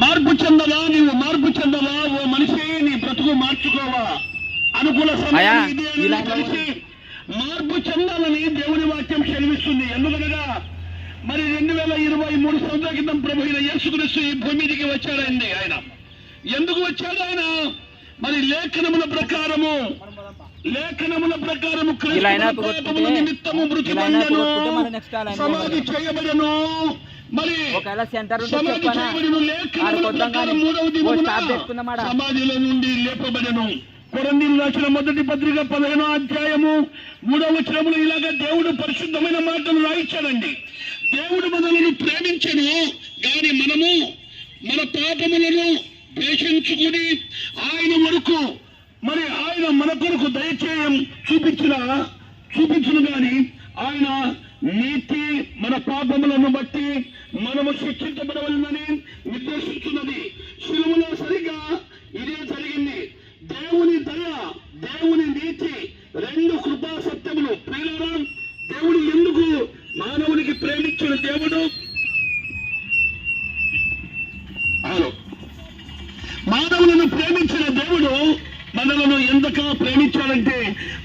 మార్పు చెందవా? నీవు మార్పు చెందవా? ఓ మనిషి నీ బ్రతుకు మార్చుకోవా? అనుకూల సమయం కలిసి మార్పు చెందాలని దేవుని వాక్యం సెలవిస్తుంది. ఎందుకనగా మరి రెండు వేల ఇరవై మూడు సంవత్సరాల క్రితం ప్రభు యేసుక్రీస్తు ఈ భూమి మీదికి వచ్చాడండి ఆయన. ఎందుకు వచ్చాడు ఆయన? మరి లేఖనముల ప్రకారము లేఖనముల ప్రకారము నిమిత్తము మృతి సమాధి. చేయబడను. ఒకవేళ సెంటర్ కానీ సమాధిలో నుండి లేపబడను. కొరందీలు రాసిన మొదటి పత్రిక పదిహేనో అధ్యాయము మూడవ వచనములు ఇలాగ దేవుడు పరిశుద్ధమైన మాటలు రాయించాడండి. దేవుడు మనల్ని ప్రేమించను గాని మనము మన పాపములను ద్వేషించుకుని ఆయన వరకు మరి ఆయన మన కొరకు దయచేయం చూపించిన? చూపించును గాని ఆయన నీతి మన పాపములను బట్టి మనము శిక్షించబడవలనని నిర్దేశిస్తున్నది. శిలువలో సరిగా ఇదే జరిగింది. దేవుని దయ దేవుని నీతి రెండు కృపా సత్యములు ప్రియులారా దేవుడు ఎందుకు మానవునికి ప్రేమించిన దేవుడు? మానవులను ప్రేమించిన దేవుడు మనలను ఎంతగా ప్రేమించాడంటే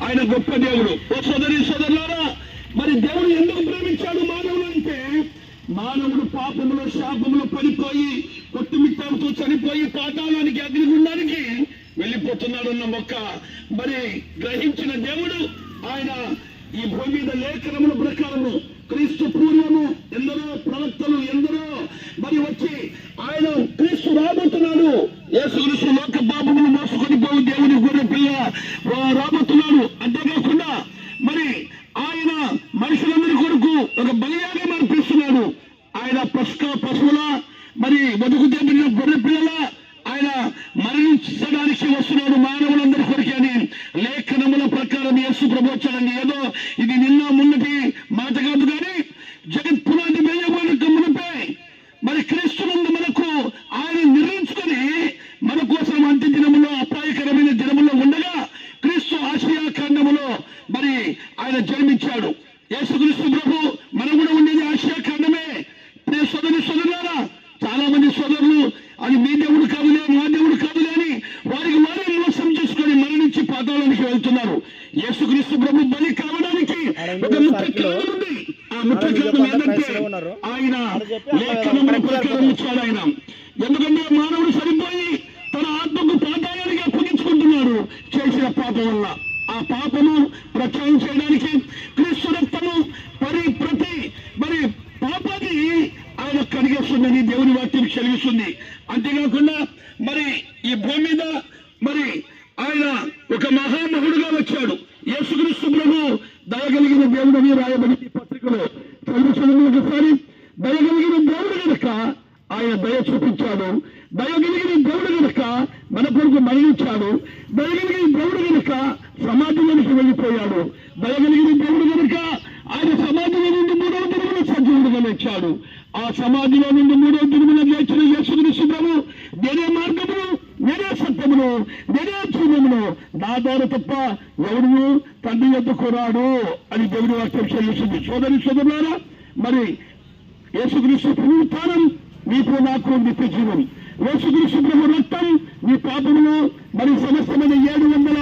ఆయన గొప్ప దేవుడు. ఓ సోదరి సోదరులారా మరి దేవుడు ఎందుకు ప్రేమించాడు మానవులు మానవుడు పాపములో శాపములో పడిపోయి కొట్టుమిట్టాలతో చనిపోయి పాతాళానికి అగ్నిగుండానికి వెళ్ళిపోతున్నాడన్న మొక్క. మరి గ్రహించిన దేవుడు ఆయన ఈ భూమి మీద లేఖనముల ప్రకారము క్రీస్తు పూర్వము ఎందరో ప్రవక్తలు ఎందరో మరి వచ్చి ఆయన క్రీస్తు రాబోతున్నాడు. యేసుక్రీస్తు లోక పాపములు మోసుకొని పోవు దేవుని గొర్రె పిల్ల రాబోతున్నాడు. అంతేకాకుండా మరి ఆయన మనుషులందరి కొరకు ఒక బలి మార్పిస్తున్నాడు ఆయన పసుక పశువుల మరి బతుకు దేవుని గొర్రె పిల్లల ఆయన నుంచి వస్తున్నాడు మానవులందరి కొరికి అని లేఖనముల ప్రకారం యేసు ప్రభోచాలని ఏదో ఇది నిన్న మున్నటి మాట కాదు కానీ జగత్ పునాది వేయబడిన మునిపే మరి క్రీస్తునందు మనకు ఆయన నిర్ణయించుకొని మన కోసం అంత్య దినములో అపాయకరమైన దినములో ఉండగా క్రీస్తు ఆసియా ఖండములో మరి ఆయన జన్మించాడు. యేసుక్రీస్తు ప్రభు మనం కూడా ఉండేది ఆసియా ఖండమే ప్రియ సోదరి సోదరులారా చాలా మంది సోదరులు అది మీ దేవుడు కాదులే మా దేవుడు కాదు అని వారికి వారే మోసం చేసుకొని మరణించి పాతాళానికి వెళ్తున్నారు యేసుక్రీస్తు ప్రభు బలి కావడానికి ఒక ముఖ్య కారణం ఉంది ఆ ముఖ్య కారణం ఏంటంటే ఆయన లేఖనముల ఆయన ఎందుకంటే మానవుడు సరిపోయి తన ఆత్మకు పాతాళానికి అప్పగించుకుంటున్నాడు చేసిన పాపం వల్ల. ఆ పాపము ప్రక్షాళన చేయడానికి క్రీస్తు రక్తము మరి ప్రతి మరి పాపాన్ని ఆయన కడిగేస్తుందని దేవుని వాక్యం చదివిస్తుంది అంతేకాకుండా మరి ఈ భూమి మీద మరి ఆయన ఒక మహామహుడుగా వచ్చాడు. యేసుక్రీస్తు ప్రభు దయగలిగిన దేవుడని రాయబడి ఈ పత్రికలో. చదివించడం ఒకసారి. దయగలిగిన దేవుడు కనుక ఆయన దయ చూపించాడు. దయగలిగిన దేవుడు కనుక మన కొరకు మరణించాడు. దయగలిగిన దేవుడు కనుక సమాజంలోనికి వెళ్ళిపోయాడు. దయగలిగిన దేవుడు కనుక ఆయన సమాజంలో నుండి మూడవ దినమున సజీవుడుగా లేచాడు. ఆ సమాధిలో నుండి మూడవ దినమున లేచిన యేసుక్రీస్తు ప్రభు నేనే మార్గమును నేనే సత్యమును నేనే జీవమును. నా ద్వారా తప్ప ఎవడు తండ్రి యొద్దకు రాడు అని దేవుడి వాక్యం చెల్లిస్తుంది సోదరి సోదరులారా మరి యేసుక్రీస్తు పునరుత్థానం నీకు నాకు నిత్య జీవం యేసుక్రీస్తు ప్రభు రక్తం నీ పాపములు మరి సమస్తమైన ఏడు వందల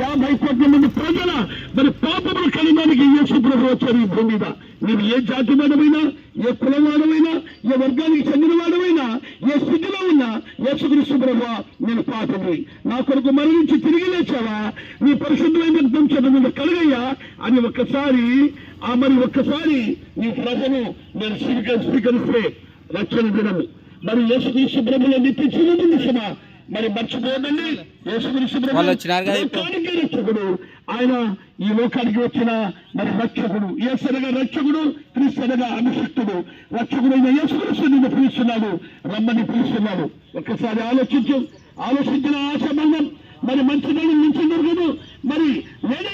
యాభై కోట్ల మంది ప్రజల మరి పాపములు కలిగడానికి యేసు ప్రభు వచ్చారు ఈ భూమి మీద. నీవు ఏ జాతి వాడమైనా ఏ కులం వాడమైనా ఏ వర్గానికి చెందిన వాడమైనా ఏ స్థితిలో ఉన్నా యేసుకృష్ణ ప్రభు నేను పాపని నా కొరకు మరణించి తిరిగి లేచావా? నీ పరిశుద్ధమైన రక్తం చేత మీద కలుగయ్యా? అని ఒక్కసారి ఆ మరి ఒక్కసారి నీ ప్రజను నేను స్వీకరి స్వీకరిస్తే రక్షణ దినము మరి యేసుక్రీస్తు ప్రభులో నిత్య జీవము నిజమా మరి మర్చిపోదండి యేసుక్రీస్తు ప్రభు వాళ్ళు వచ్చినారు కదా ఇప్పుడు. లోకానికి రక్షకుడు. ఆయన ఈ లోకానికి వచ్చిన మరి రక్షకుడు. ఏసనగా రక్షకుడు క్రీస్తనగా అభిషక్తుడు రక్షకుడైన యేసుక్రీస్తు నిన్ను పిలుస్తున్నాడు. రమ్మని పిలుస్తున్నాడు. ఒక్కసారి ఆలోచించు. ఆలోచించిన ఆశబంధం మరి మంచిదని మించి దొరకదు మరి నేనే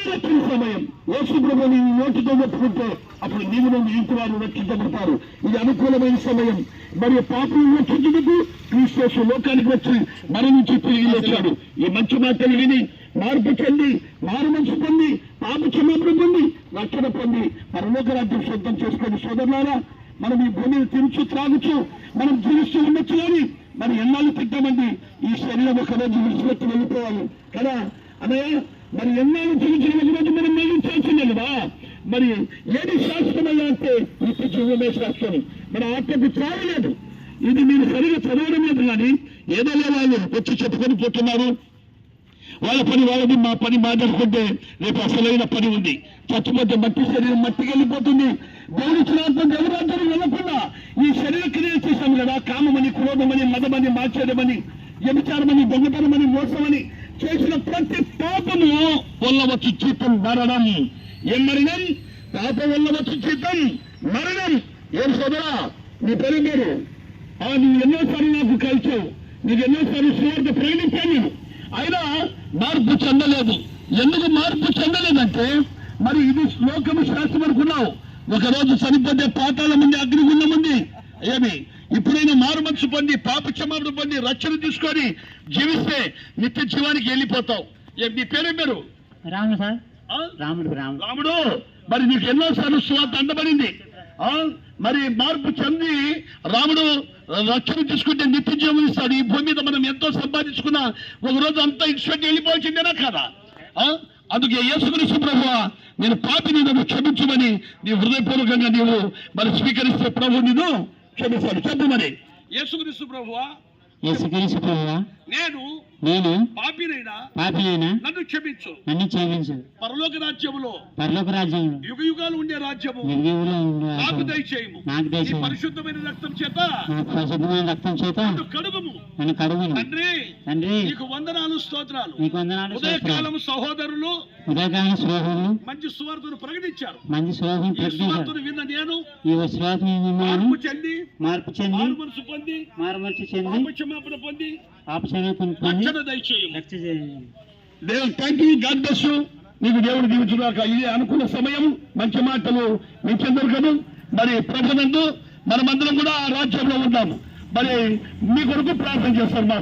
రక్షణ నీ నోటితో ఒప్పుకుంటే అప్పుడు నీవు నుండి ఇంటి వారు రక్షించబడతారు. ఇది అనుకూలమైన సమయం. మరి పాపం రక్షించుటకు క్రీస్తు లోకానికి వచ్చి మరణించి తిరిగి వచ్చాడు ఈ మంచి మాటలు విని మార్పు చెంది మారు మంచి పొంది పాప క్షమాపణ పొంది రక్షణ పొంది పరలోక రాజ్యం సొంతం చేసుకొని సోదరులారా మనం ఈ భూమిని తిరుచు త్రాగుచు మనం జీవిస్తూ ఉండొచ్చు కానీ మరి ఎన్నాళ్ళు తిట్టామండి? ఈ శరీరం ఒక రోజు విడిచిపెట్టి వెళ్ళిపోవాలి. కదా? అన్నయ్య మరి ఎన్నాళ్ళు జీవించిన ఈరోజు మనం మేలించాల్సిందే మరి ఏది శాస్త్రమయ్యా అంటే ఈ జీవమే శాశ్వతం మన ఆత్మకు చావలేదు. ఇది మీరు సరిగా చదవడం లేదు కానీ ఏదో వాళ్ళు వచ్చి చెప్పుకొని పోతున్నారు. వాళ్ళ పని వాళ్ళది మా పని మాట్లాడుకుంటే రేపు అసలైన పని ఉంది. చచ్చిపోతే మట్టి శరీరం మట్టికి వెళ్ళిపోతుంది. దేవుడి చిరాత్మ దేవురాజ్యం వెళ్ళకుండా ఈ శరీర క్రియ చేశాం కదా కామమని క్రోధమని మదమని మాచర్యమని వ్యభిచారమని దొంగతనమని మోసమని చేసిన ప్రతి పాపము వల్ల వచ్చి జీతం మరణం ఏం మరణం? పాపం వల్ల వచ్చి జీతం మరణం. ఏం సోదరా? నీ పేరు మీరు ఆ నువ్వు ఎన్నోసార్లు నాకు కలిచావు. నీకు ఎన్నోసార్లు సువార్త ప్రకటించాను నేను. అయినా మార్పు చెందలేదు. ఎందుకు మార్పు చెందలేదంటే మరి ఇది శ్లోకము శాస్త్రం అనుకున్నావు ఒకరోజు చనిపోతే పాతాల ముందు అగ్నిగుండం ఉంది. ఏమి? ఇప్పుడైనా మారు మనసు పొంది పాప క్షమాపణ పొంది రక్షణ తీసుకొని జీవిస్తే నిత్య జీవానికి వెళ్ళిపోతావు. నీ పేరే పేరు? రాముడు సార్. ఆ? రాముడు రాముడు. రాముడు? మరి నీకు ఎన్నోసార్లు సువార్త అందబడింది. ఆ? మరి మార్పు చెంది రాముడు రక్షణ తీసుకుంటే నిత్య జీవం ఇస్తాడు. ఈ భూమి మీద మనం ఎంతో సంపాదించుకున్నా ఒక రోజు అంతా ఇన్స్పెక్ట్ వెళ్ళిపోవాల్సిందేనా కదా? ఆ? అందుకే యేసుకుని ప్రభు నేను పాపిని నన్ను క్షమించమని నీ హృదయపూర్వకంగా నీవు మరి స్వీకరిస్తే ప్రభు నిన్ను క్షమిస్తాడు చెప్పు మరి. యేసుక్రీస్తు ప్రభువా యేసుక్రీస్తు ప్రభువా నేను నేను పాపినైనా పాపినైనా నన్ను క్షమించు. నన్ను క్షమించు. పరలోక రాజ్యములో పరలోక రాజ్యంలో యుగ యుగాలు ఉండే రాజ్యము. నిర్వీవులో ఉండు నాకు. దయచేయము. నాకు దయచేయము. పరిశుద్ధమైన రక్తం చేత పరిశుద్ధమైన రక్తం చేత నన్ను కడుగుము. నన్ను కడుగును. తండ్రి తండ్రి నీకు వందనాలు స్తోత్రాలు. నీకు వందనాలు ఉదయకాలం సహోదరులు ఉదయకాల శ్లోహులు మంచి సువార్తను ప్రకటించారు. మంచి ఈ ప్రకటించారు. సువార్తను విన్న నేను ఈ విన్నాను మార్పు చెంది మార్పు చెంది మారు మనసు పొంది మారుమర్చి చెంది పాపక్షమాపణ పొంది రక్షణ దయచేయము. దేవుడు thank you God bless you నీకు దేవుడు దీవించుగాక. ఇది అనుకున్న సమయం మంచి మాటలు మీకెందరు కదా మరి ప్రభునందు మనమందరం కూడా ఆ రాజ్యంలో ఉన్నాము. మరి మీ కొరకు ప్రార్థన చేస్తారు మా.